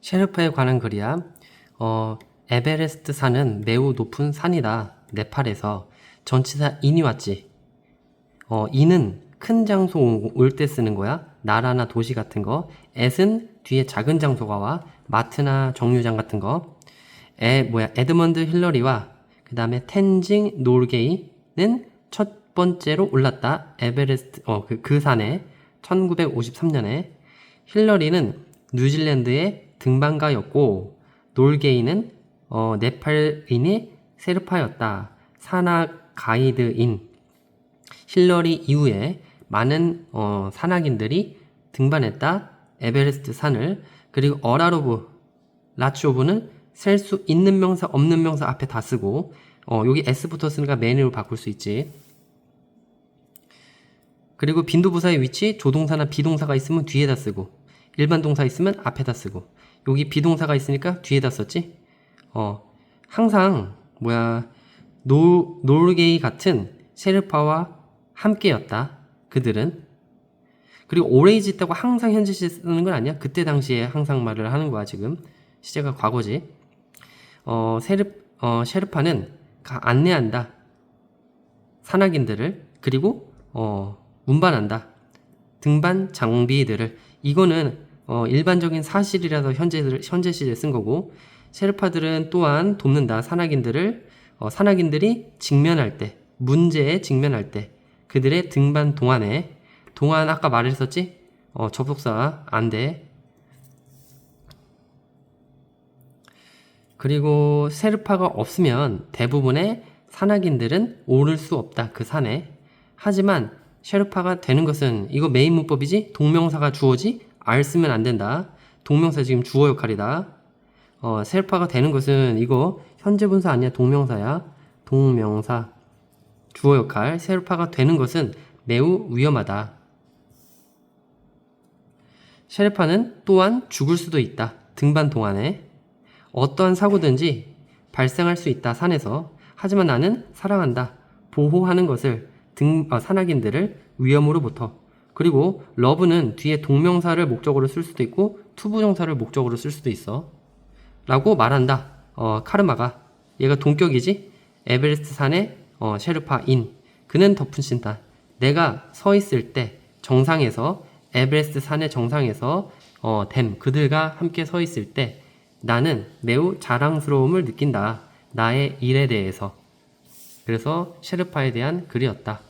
셰르파에 관한 글이야. 어, 에베레스트 산은 매우 높은 산이다. 네팔에서 전치사 인이 왔지. 어, 이는 큰 장소 올 때 쓰는 거야. 나라나 도시 같은 거. 앳은 뒤에 작은 장소가 와. 마트나 정류장 같은 거. 에 뭐야 에드먼드 힐러리와 그 다음에 텐징 노르게이는 첫 번째로 올랐다. 에베레스트 어그 그 산에 1953년에 힐러리는 뉴질랜드의 등반가였고 놀게이는 어, 네팔인의 세르파였다. 산악 가이드인 힐러리 이후에 많은 어, 산악인들이 등반했다. 에베레스트 산을 그리고 어라로브 라치오브는 셀 수 있는 명사 없는 명사 앞에 다 쓰고 어, 여기 s부터 쓰니까 맨으로 바꿀 수 있지. 그리고 빈도부사의 위치 조동사나 비동사가 있으면 뒤에다 쓰고 일반 동사 있으면 앞에다 쓰고 여기 비동사가 있으니까 뒤에다 썼지. 어 항상 뭐야 노 노르게이 같은 셰르파와 함께였다. 그들은 그리고 오레이지 있다고 항상 현재 시 쓰는 건 아니야. 그때 당시에 항상 말을 하는 거야 지금 시제가 과거지. 어 세르 어 셰르파는 가- 안내한다. 산악인들을 그리고 어 운반한다. 등반 장비들을 이거는 어, 일반적인 사실이라서 현재 현재 시제 쓴 거고 셰르파들은 또한 돕는다 산악인들을. 어, 산악인들이 직면할 때 문제에 직면할 때 그들의 등반 동안에 동안 아까 말했었지? 어, 접속사 안돼. 그리고 셰르파가 없으면 대부분의 산악인들은 오를 수 없다 그 산에. 하지만 셰르파가 되는 것은 이거 메인 문법이지? 동명사가 주어지 알 쓰면 안 된다. 동명사 지금 주어 역할이다. 어 셰르파가 되는 것은 이거 현재 분사 아니야? 동명사야? 동명사. 주어 역할 셰르파가 되는 것은 매우 위험하다. 셰르파는 또한 죽을 수도 있다. 등반 동안에. 어떠한 사고든지 발생할 수 있다 산에서. 하지만 나는 사랑한다. 보호하는 것을 등 아, 산악인들을 위험으로부터 그리고 러브는 뒤에 동명사를 목적으로 쓸 수도 있고 투부정사를 목적으로 쓸 수도 있어. 라고 말한다. 어, 카르마가. 얘가 동격이지? 에베레스트 산의 어, 셰르파인. 그는 신다. 내가 서 있을 때 정상에서 에베레스트 산의 정상에서 어, 댐 그들과 함께 서 있을 때 나는 매우 자랑스러움을 느낀다. 나의 일에 대해서. 그래서 셰르파에 대한 글이었다.